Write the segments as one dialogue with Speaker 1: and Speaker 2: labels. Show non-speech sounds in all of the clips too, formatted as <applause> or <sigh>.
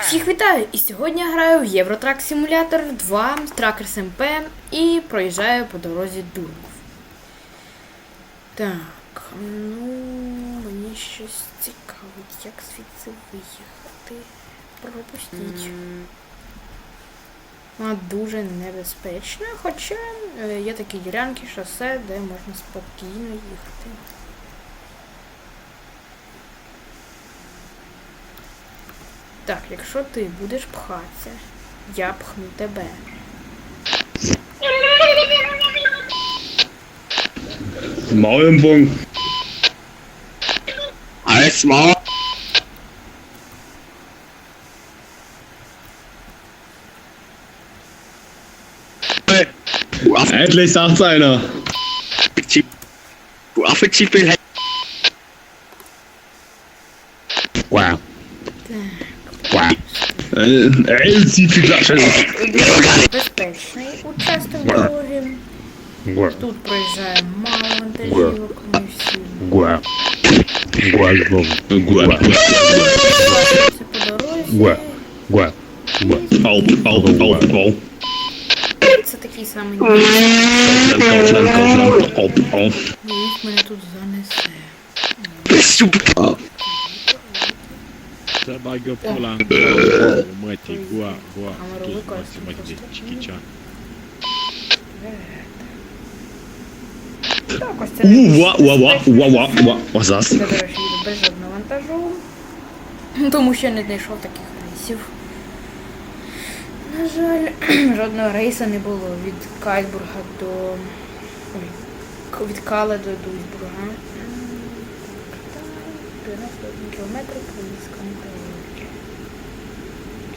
Speaker 1: Всіх вітаю! І сьогодні я граю в Євротрак Симулятор 2 Тракерс МП і проїжджаю по дорозі Дурмов. Так, ну мені щось цікавить, як звідси виїхати. Пропустіть. Вона дуже небезпечна, хоча е, є такі ділянки шосе, де можна спокійно їхати. Так, якщо ти будеш пхатися, я пхну тебе.
Speaker 2: Maulenbogen.
Speaker 3: Als Maul. Du Affe,
Speaker 2: Endlich sagt's einer.
Speaker 3: du Affe,
Speaker 2: Flasche.
Speaker 1: Безпечний участок дороги.
Speaker 3: Wow.
Speaker 1: Тут проїжджає мало
Speaker 3: Wow. Wow. Wow.
Speaker 1: це по дорозі.
Speaker 3: Wow. Wow.
Speaker 2: Au, au, au, au.
Speaker 1: Це такий самий мене тут занесе.
Speaker 3: Super.
Speaker 4: Sabaga pula gua gua ki
Speaker 1: використати
Speaker 4: mati mati
Speaker 1: просто.
Speaker 4: chikicha.
Speaker 1: Так, ось це
Speaker 2: Uh, wa, wa, wa, wa, wa, wa. Was ist
Speaker 1: до речі, їду без жодного вантажу. Тому що не знайшов таких рейсів. На жаль, <clears throat> жодного рейсу не було від Кальбурга до. Ой, від Кала до Дуйсбурга. М, 91 кілометр на Калугі.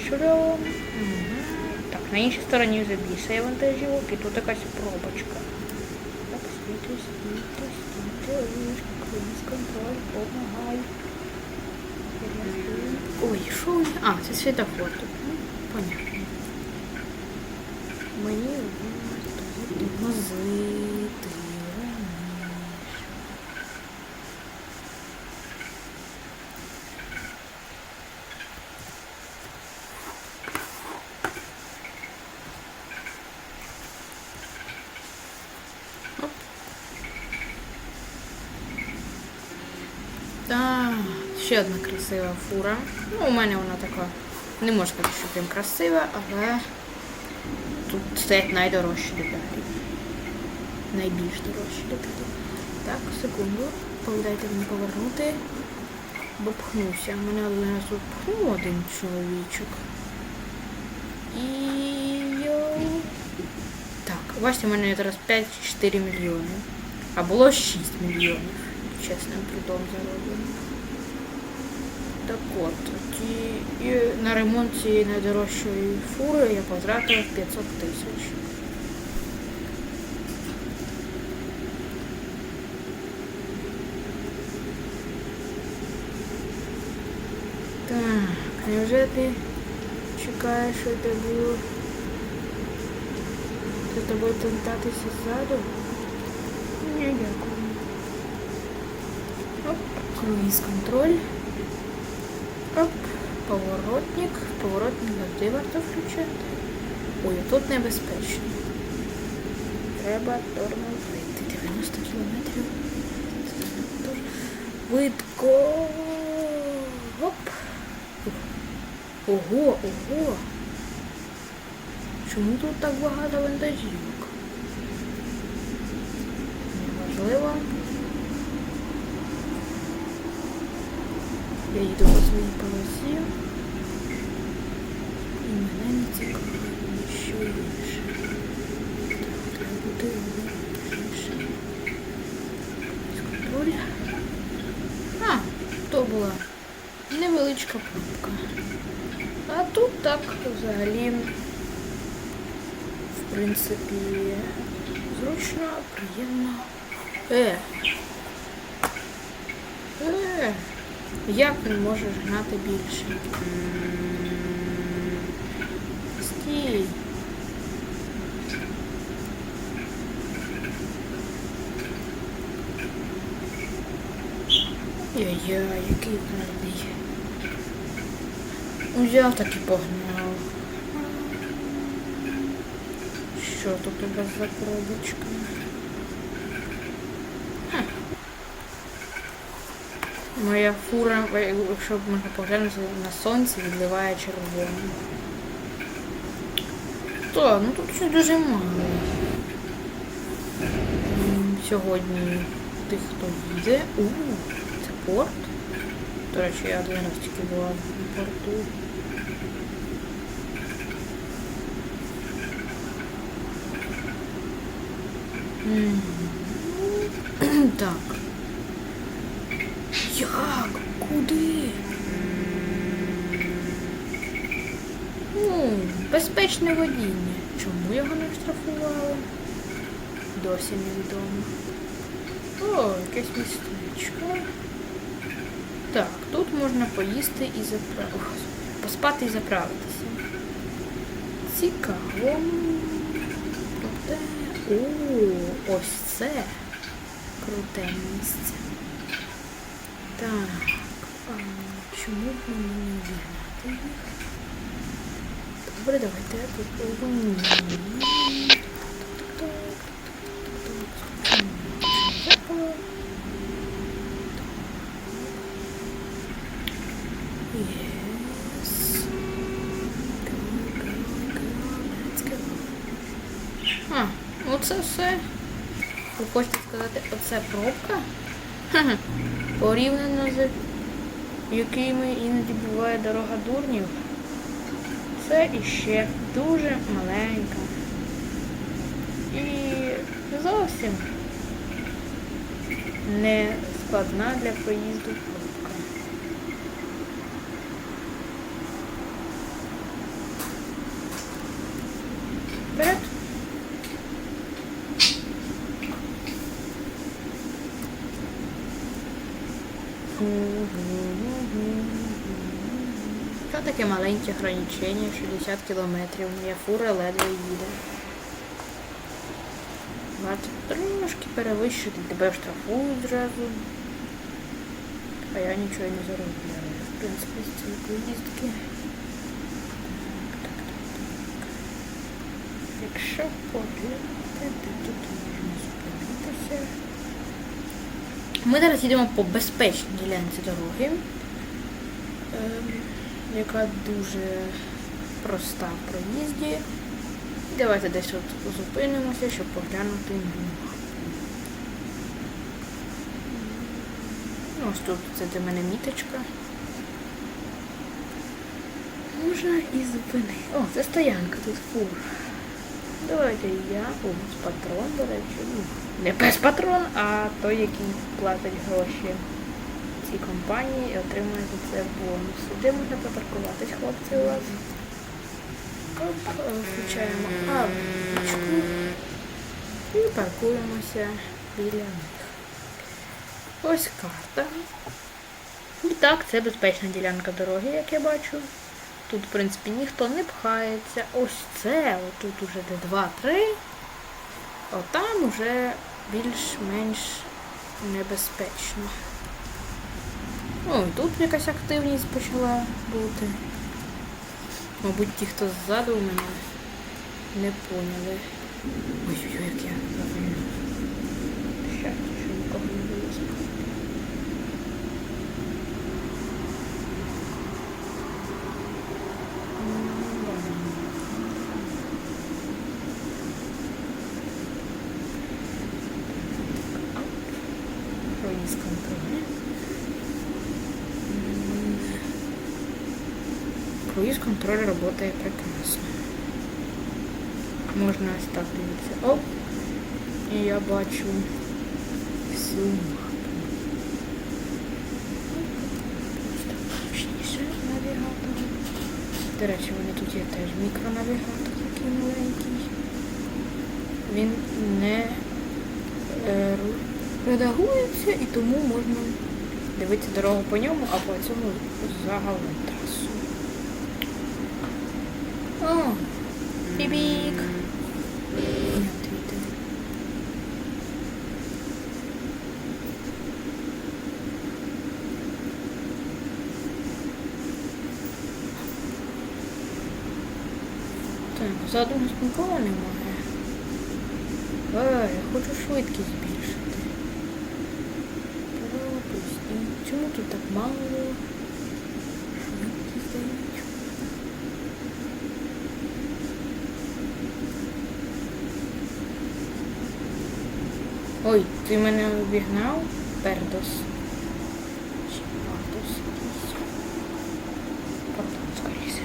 Speaker 1: Чудово. Мгм. Так, на іншій стороні вже більше вантажівок, і тут якась пробочка. Так, світи, світи, круїз контроль, помагай. Ой, що? А, це світофор тут. Ну, понятно. Мені варто ще одна красива фура. Ну, у мене вона така. Не можу сказати, що прям красива, але тут стоять найдорожчі деталі. Найбільш дорожчі деталі. Так, секунду. Повідайте мені повернути. Бо пхнувся. Мене один раз пхнув один чоловічок. І. Так, бачите, у мене зараз 5-4 мільйони. А було 6 мільйонів. Чесним трудом зароблено. Так от, і на ремонт цієї найдорожчої фури я потратив 500 тисяч. Так, невже ти чекаєш, що я буду з тобою тентатися ззаду? Ні, дякую. Оп, круїз контроль. Оп, поворотник. Поворотник завжди варто включати. Ой, тут небезпечно. Треба тормозити. 90 кілометрів. Видко. Оп. Ого, ого. Чому тут так багато вантажівок? Неважливо. Я по своїй полосі. І мене не цікавить що інше. Так, треба бути уважніше. Контроль. А, то була невеличка пробка. А тут так взагалі, в принципі, зручно, приємно. Е. Е. Як він може гнати більше? Стій. Яй-яй, який гарний. Взяв так і погнав. Що тут у вас за коробочка? Моя фура, якщо можна поглянути на сонці, відливає червоним. Так, ну тут ще дуже мало. Сьогодні тих, хто їде. У, це порт. До речі, я один раз тільки була на порту. М. <clears throat> Так. Як? Куди? Ну, безпечне водіння. Чому його не штрафували? Досі невідомо. О, якесь містечко. Так, тут можна поїсти і заправитися. Поспати і заправитися. Цікаво. О, ось це круте місце. Так. Чому б мені не обігнати їх? Добре, давайте go. А, оце все. Ви хочете сказати, оце пробка? Порівняно з якими іноді буває дорога дурнів. Це іще дуже маленька. І зовсім не складна для проїзду пробка. Вперед! Що таке маленьке ограничення? 60 кілометрів. Моя фура ледве їде. Варто трошки перевищити, тебе штрафують зразу. А я нічого не заробляю. В принципі, з цієї поїздки. Якщо поглянути, тут можна зупинитися. Ми зараз їдемо по безпечній ділянці дороги, ем, яка дуже проста в проїзді. Давайте десь от зупинимося, щоб поглянути на. Ось тут це для мене міточка. Можна і зупинити. О, це стоянка, тут фур. Давайте я, о, з патрон, до речі. Ну, не без патрон, а той, який платить гроші цій компанії і отримує за це бонус. Де можна попаркуватись, хлопці, у вас? Е, включаємо авічку і паркуємося біля них. Ось карта. І так, це безпечна ділянка дороги, як я бачу. Тут, в принципі, ніхто не пхається. Ось це, отут уже де 2-3. Отам уже більш-менш небезпечно. Ну, тут якась активність почала бути. Мабуть, ті, хто ззаду мене не поняли. Ой-ой-ой, як я завалю. Щастя, що нікого не було. Круїз контроль работає прекрасно. Можна дивитися. Оп! І я бачу всю мапу. Навігатор. До речі, вони тут є теж мікронавігатор такий маленький. Він не е, редагується і тому можна дивитися дорогу по ньому, а по цьому загалом трасу. О, бібік. Не відвідав. Так, ззаду у нас нікого немає. Ай, я хочу швидкість збільшити. Пропустіть. Чому тут так мало? Швидкість дають. Ой, ти мене обігнав? Пердос. Пардос? Пардон, скоріше.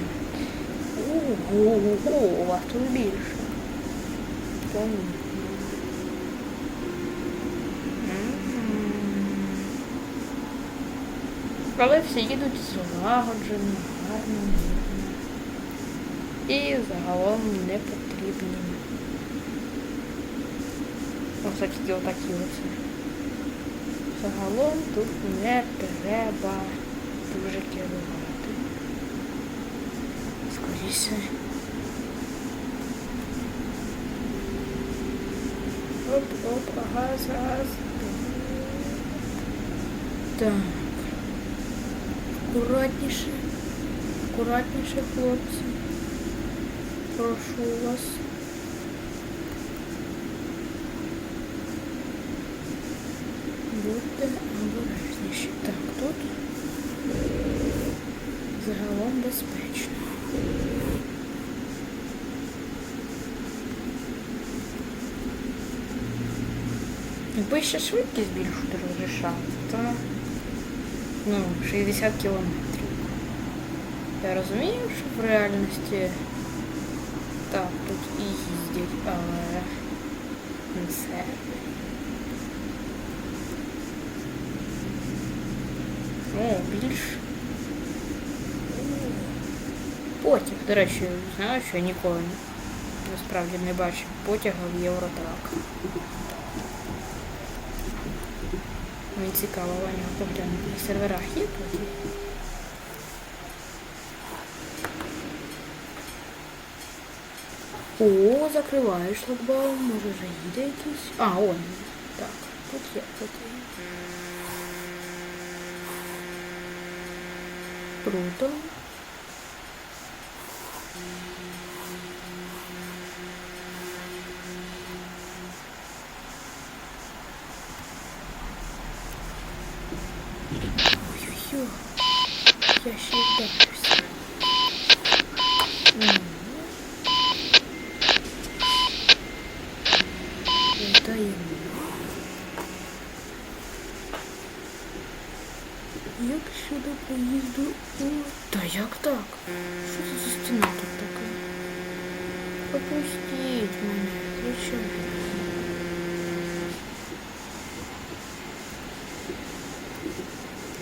Speaker 1: Ого, вас тут більше. Помітно. М. Але всі їдуть злагоджено, гарно. І загалом не потрібні. Ось такі отакі оце. Загалом тут не треба дуже керувати. Скоріше. Оп, оп, газ, газ. Так. Акуратніше. Акуратніше, хлопці. Прошу вас. Так, тут загалом безпечно. Якби ще швидкість більшу розрішав, то ну, 60 кілометрів. Я розумію, що в реальності так, тут і їздять, але не все. О, більш. Потяг. До речі, знаю, що я ніколи насправді не бачив потяга в Євротрак. Мені цікаво, Ваня, поглянути. На серверах є потяг? О, закриваєш шлагбаум, може вже їде якийсь. А, он. Так, тут є, тут є. Круто. Ой-ой-ой. Я ще й як так? Що це за стіна тут така? Пропустіть мене, звичайно.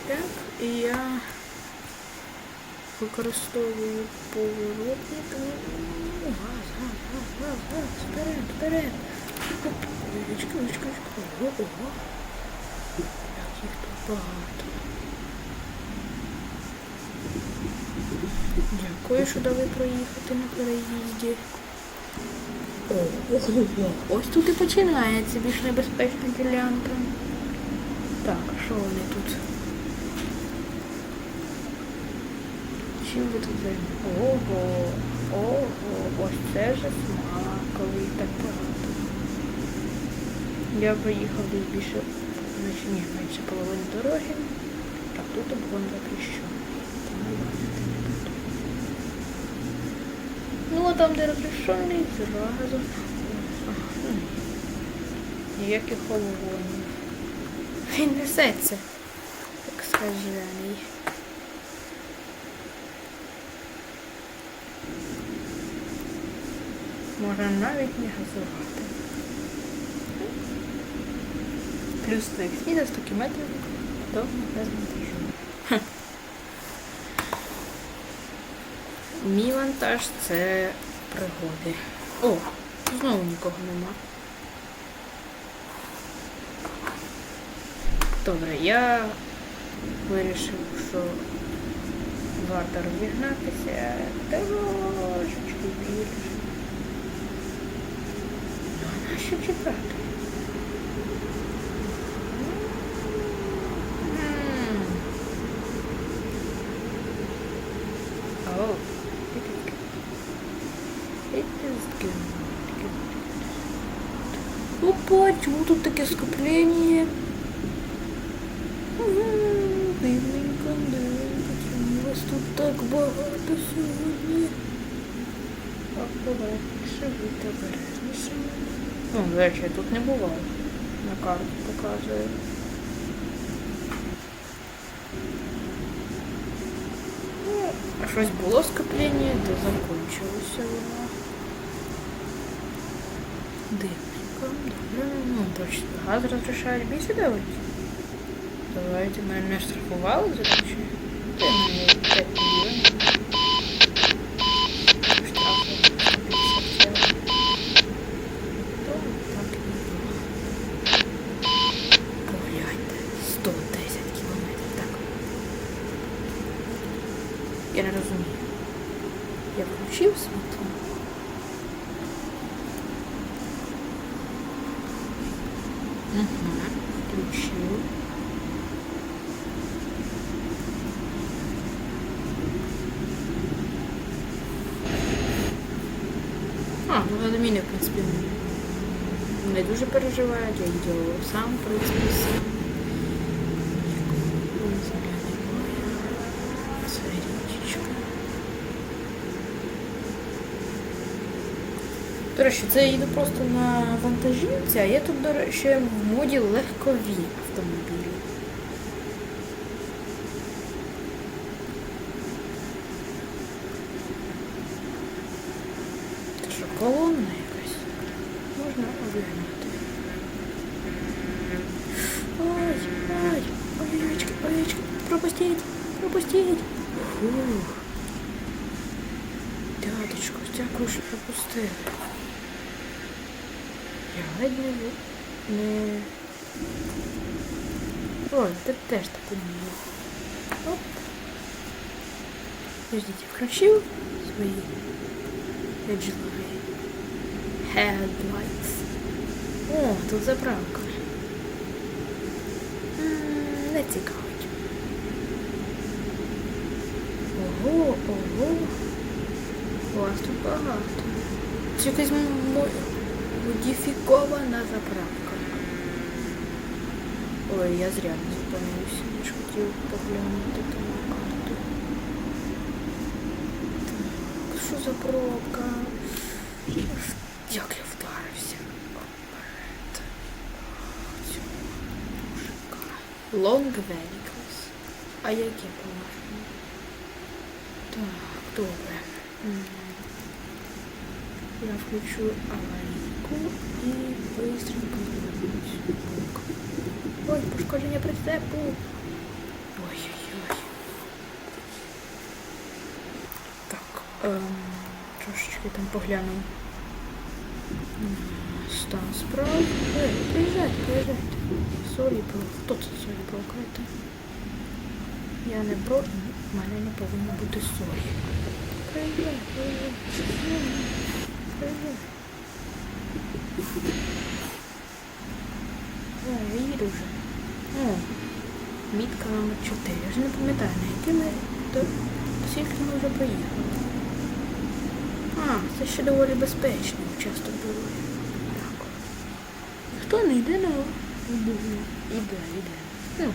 Speaker 1: Так, і я використовую поворотник. Ну, Газ, газ, газ, газ, газ, вперед, вперед. Оп, Очка, очка, очка. Ого, ого. Як їх тут багато. Дякую, що дали проїхати на переїзді. О, ого, ось тут і починається більш небезпечна ділянка. Так, а що вони тут? Чим ви тут займаєтесь? Ого, ого, ось це вже смак, коли так багато. Я проїхав десь більше, значить, ні, менше половини дороги. Так, тут обгон запрещений. Тому бачите, не тут. Ну, а там, де розрішений, зразу. Ніяких обгонів. Він несеться, як скажений. Можна навіть не газувати. Плюс вихід за 100 км до. Мій вантаж це пригоди. О, знову нікого нема. Добре, я вирішив, що варто розігнатися трошечки більше. Ну, а що чекати? М. О, і таке. таке. Опа, чому тут таке скоплення? Ага, Дивненько, дивненько, чому вас тут так багато сьогодні? Обережніше, будьте обережніше. Ну, до речі, тут не бував. На карту показує. Ну, а щось було скоплення, де закінчилося воно. Дивненько, ну точно. Газ розрішають більше давати. Давайте мене не штрафували за те, що Та й мене 5 мільйонів. Штрафу 150 євро. То так і було. Погляньте, 110 кілометрів, так. Я не розумію. Я включив світло. Угу, включив. А, ну адміни, в принципі, не дуже переживають, я їх сам, в принципі, сам. До речі, це я їду просто на вантажівці, а я тут, до речі, в моді легкові автомобілі. Це що, колонна якась? Можна оглянути. Ой, ой, ой, овечки, овечки, пропустіть, пропустіть. Фух. Дядечко, дякую, що пропустили. Я ледь не... Ой, ти теж так уміє. Оп. Подождите, включил свои headlights. Headlights. О, тут заправка. Не цікавить. Ого, ого. Вас тут багато. Це якась мо- мо- модифікована заправка. Ой, я зря не зупинився. Я ж хотів поглянути там на карту. Так, що за пробка? Як я вдарився? Мужика. Long vehicles. А яке положення? Так, добре. М. Я включу аварийку и быстренько вернусь. Ой, пошкодження прицепу. Ой-ой-ой. Так, ем, трошечки там погляну. Стан справ. Ей, приїжджайте, приїжджайте. Сорі, про. Хто це сорі прокайте? Я не про. В мене не повинно бути сорі. Приїжджай, приїжджай. Приїжджай. О, я їду вже. О, мітка номер 4. Я вже не пам'ятаю, на який ми до скільки ми вже проїхали. А, це ще доволі безпечно часто було. Так. Хто не йде на Іде, іде. Ну,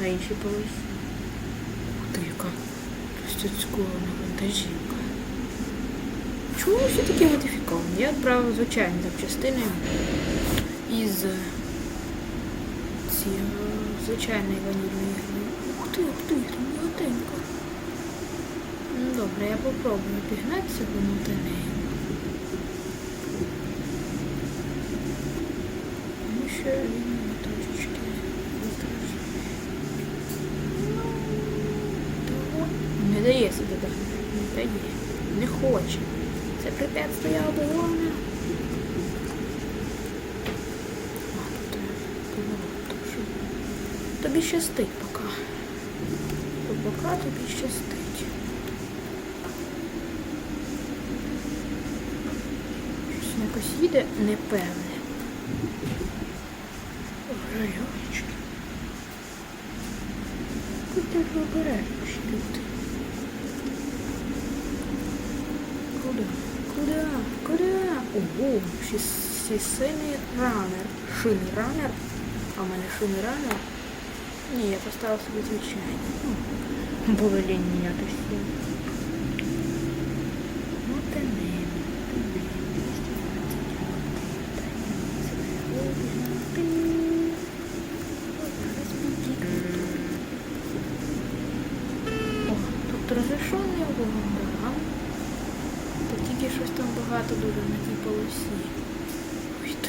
Speaker 1: на іншій полосі. Ух ти, яка стецькована вантажівка. Чому все такі модифіковані? Я відправив звичайні запчастини із е, ці е, звичайної ванільної гри. Ух ти, ух ти, там м'яготенько. Ну добре, я попробую пігнатися до неї. Ну що він витражує. Ну, не дає себе догнати, не дає, не хоче. Це препятствие оборони. А, тут е. Тобі щастить поки. Поки тобі щастить. Щось якось їде непевне. Ой-ой-ой. Будьте обережніші люди. Куда? Куда? Куда? Ого, сісини ранер. Шини ранер. А в мене шини ранер. Ні, я поставив собі звичайно. было Було лінь міняти всі. Ну, ти не. О, тут розрішений вогонь, да. Та тільки щось там багато дуже на тій полосі. Ой, ти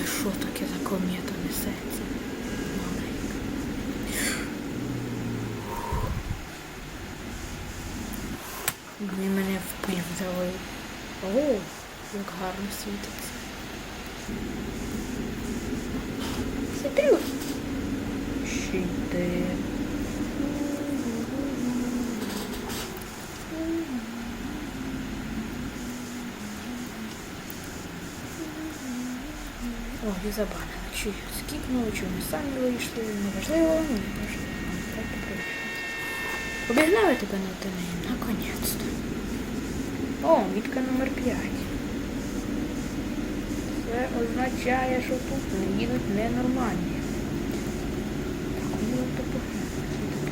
Speaker 1: таке за комета несеться? Маленька. Він мене в. О, як гарно світиться. Світило? О, я забанила. Чи скіпнули, чи вони самі вийшли. Неважливо, неважливо. І прийшло. Обігнали тебе на тени, наконець-то. О, мітка номер 5. Це означає, що тут не їдуть ненормальні. Так, ну то поглянути.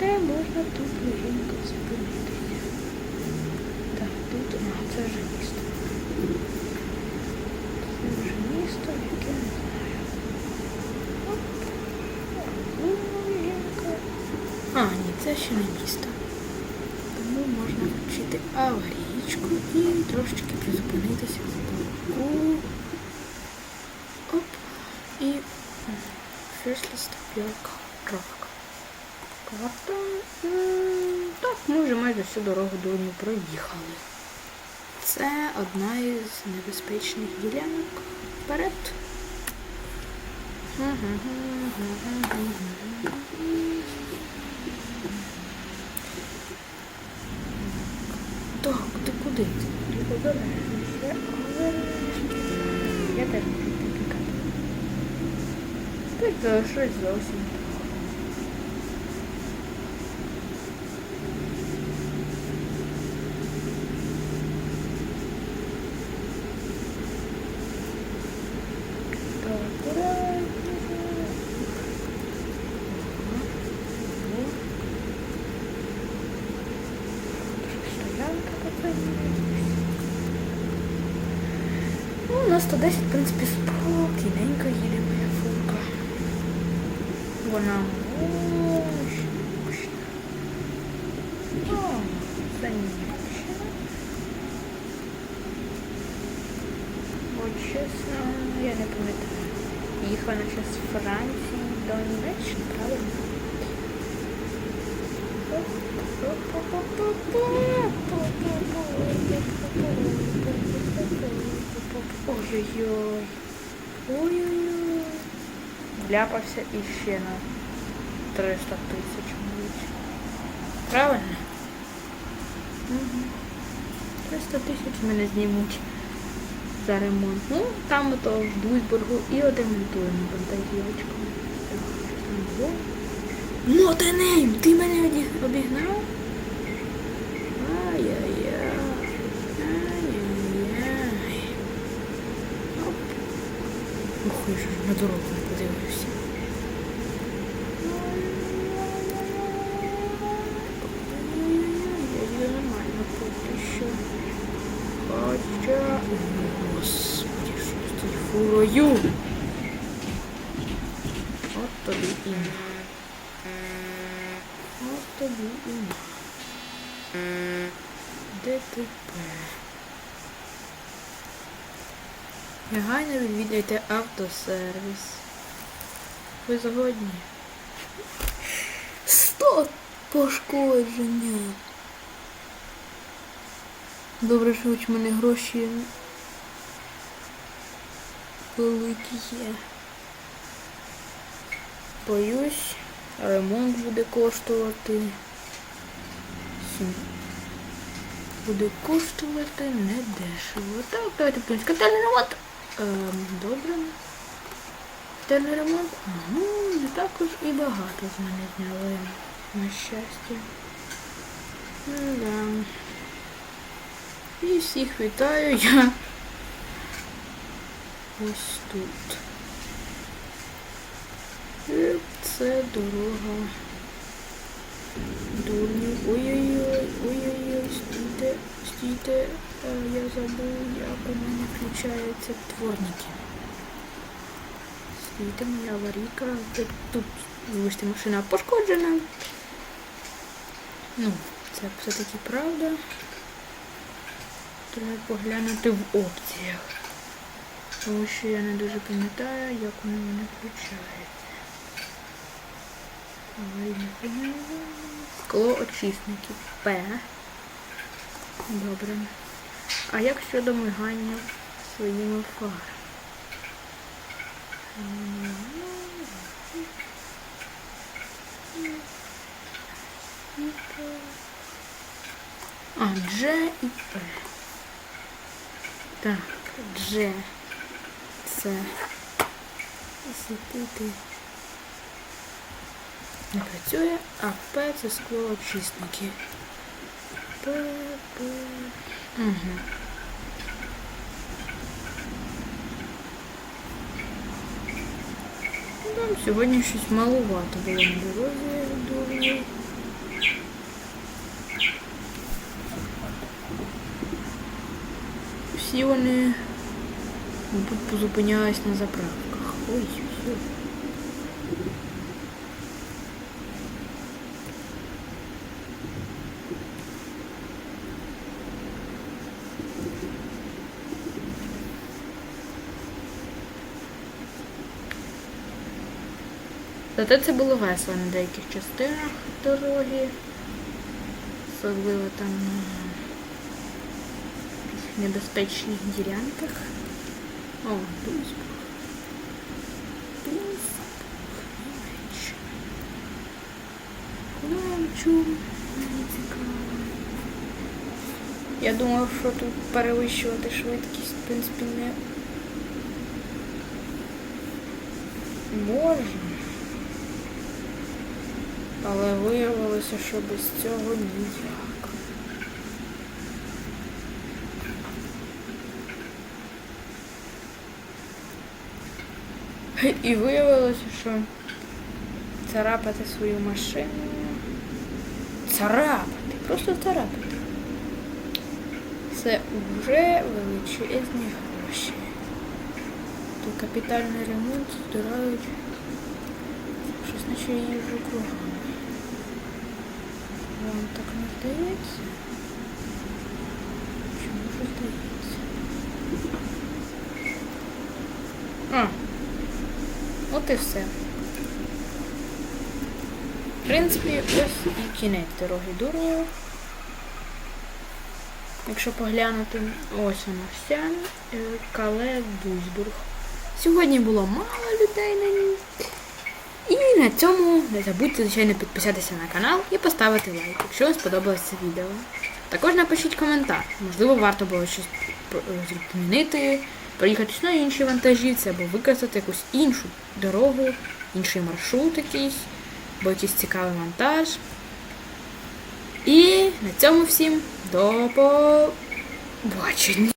Speaker 1: Де можна тут легенько зупинитися? Так, тут, а, це вже місто. Це вже місто, яке не знаю. Оп. Ну, легенько. А, ні, це ще не місто. Тому можна включити аварійку і трошечки призупинитися в парку. Оп. І first your car. Карта. Так, ми вже майже всю дорогу до нього проїхали. Це одна із небезпечних ділянок. Вперед. Так, ти куди? Ти обережно. Все обережно. Я так. Так, щось зовсім. Так, аккуратно. Ага. Стоянка какая-нибудь. Ну, на 110, в принципі, спокійненько їде моя фурка. Вона мощна. О, це Німеччина. От чесно, я не пам'ятаю. Їхала ще з Франції до Німеччини, правильно? Ой-ой-ой. Ой-ой-ой. Вляпався іще на 300 тисяч, мабуть. Правильно? Угу. 300 тисяч мене знімуть за ремонт. Ну, там ото в Дуйсбургу і отремонтуємо фантазіочку. Мотенейм, ти мене оді- обігнав? Ай-яй-яй. Ай-яй-яй. Оп. Ох, я ж на дорогу не нормально поки що. Хоча... Господи, що з фурою? От тобі і. От тобі і. ДТП. Негайно відвідайте автосервіс. Ви згодні? Сто пошкодження. Добре, що хоч мене гроші великі є. Боюсь, ремонт буде коштувати. Буде коштувати недешево. Так, давайте ремонт. Ем, добре. Капітальний ремонт. Ну, не також і багато з мене зняли. На щастя. Ну, да. І всіх вітаю я ось тут. І це дорога. Ой-ой-ой, ой-ой-ой, стійте. Е, Я забув, як у мене включаються творники. Стійте, моя аварійка. Тут, тут вибачте, машина пошкоджена. Ну, це все-таки правда. Треба поглянути в опціях. Тому що я не дуже пам'ятаю, як вони мене включають. Аварійне пам'ятаю. Скло очисників. П. Добре. А як щодо мигання своїми фарами? А, Дж і П. Так, Дж. Це засвітити. Не працює, а П це склоочисники. П, П. Угу. Там сьогодні щось малувато було на дорозі, я думаю. Всі вони, мабуть, позупинялись на заправках. Ой, все. Зате це було весело на деяких частинах дороги. Особливо там на небезпечних ділянках. О, Дуйсбург. Я думав, що тут перевищувати швидкість, в принципі, не можна. Але виявилося, що без цього ніяк. І виявилося, що царапати свою машину. Царапати, просто царапати. Це вже величезні гроші. То капітальний ремонт здирають щось наче я їжджу кругами. Вам так не здається? Чому ж здається? А. От і все. В принципі, ось і кінець дороги дурнів. Якщо поглянути, ось вона вся е, Кале Дуйсбург. Сьогодні було мало людей на ній. І на цьому не забудьте, звичайно, підписатися на канал і поставити лайк, якщо вам сподобалось це відео. Також напишіть коментар. Можливо, варто було щось змінити, проїхатись на іншій вантажівці або використати якусь іншу дорогу, інший маршрут якийсь, або якийсь цікавий монтаж. І на цьому всім до побачення.